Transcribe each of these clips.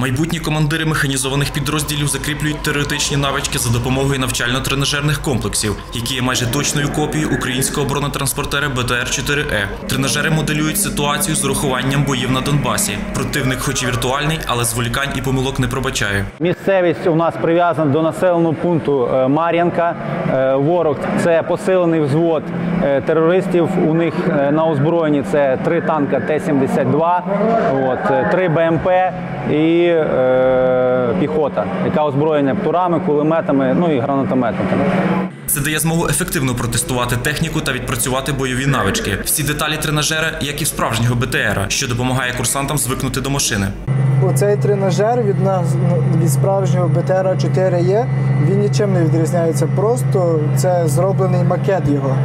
Майбутні командири механізованих підрозділів закріплюють теоретичні навички за допомогою навчально-тренажерних комплексів, які є майже точною копією українського бронетранспортера БТР-4Е. Тренажери моделюють ситуацію з урахуванням боїв на Донбасі. Противник, хоч і віртуальний, але зволікань і помилок не пробачає. Місцевість у нас прив'язана до населеного пункту е, Мар'янка. Е, Ворог це посилений взвод е, терористів. У них на озброєнні це три танка Т-72, от, три БМП і е, піхота, яка озброєна птурами, кулеметами, ну і гранатометниками. Це дає змогу ефективно протестувати техніку та відпрацювати бойові навички. Всі деталі тренажера, як і в справжнього БТРа, що допомагає курсантам звикнути до машини. Оцей тренажер від нас ну, від справжнього БТРа 4Е він нічим не відрізняється. Просто це зроблений макет його.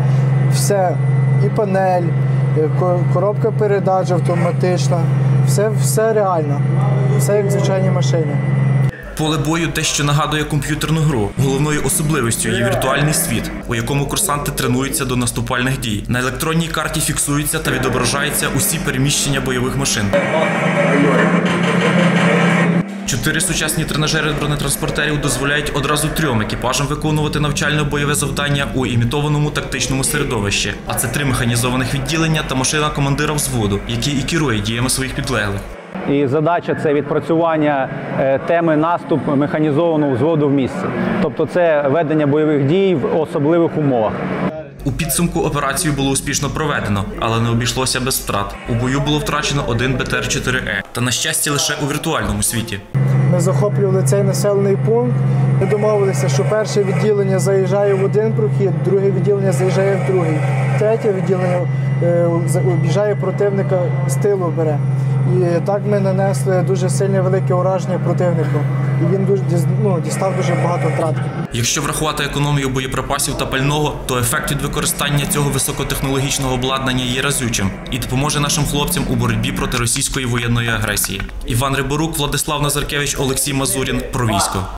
Все, і панель, коробка передач автоматична, все, все реально, все як в звичайній машині. Поле бою те, що нагадує комп'ютерну гру. Головною особливістю є віртуальний світ, у якому курсанти тренуються до наступальних дій. На електронній карті фіксуються та відображаються усі переміщення бойових машин. Чотири сучасні тренажери бронетранспортерів дозволяють одразу трьом екіпажам виконувати навчально-бойове завдання у імітованому тактичному середовищі. А це три механізованих відділення та машина командира взводу, який і керує діями своїх підлеглих. І задача це відпрацювання е, теми наступ механізованого взводу в місці. Тобто це ведення бойових дій в особливих умовах. У підсумку операцію було успішно проведено, але не обійшлося без втрат. У бою було втрачено один БТР-4Е, та на щастя лише у віртуальному світі. Ми захоплювали цей населений пункт. Ми домовилися, що перше відділення заїжджає в один прохід, друге відділення заїжджає в другий, третє відділення е, об'їжджає противника з тилу бере. І так ми нанесли дуже сильне велике ураження противнику. І він дуже ну, дістав дуже багато втрат. Якщо врахувати економію боєприпасів та пального, то ефект від використання цього високотехнологічного обладнання є разючим і допоможе нашим хлопцям у боротьбі проти російської воєнної агресії. Іван Риборук, Владислав Назаркевич, Олексій Мазурін про військо.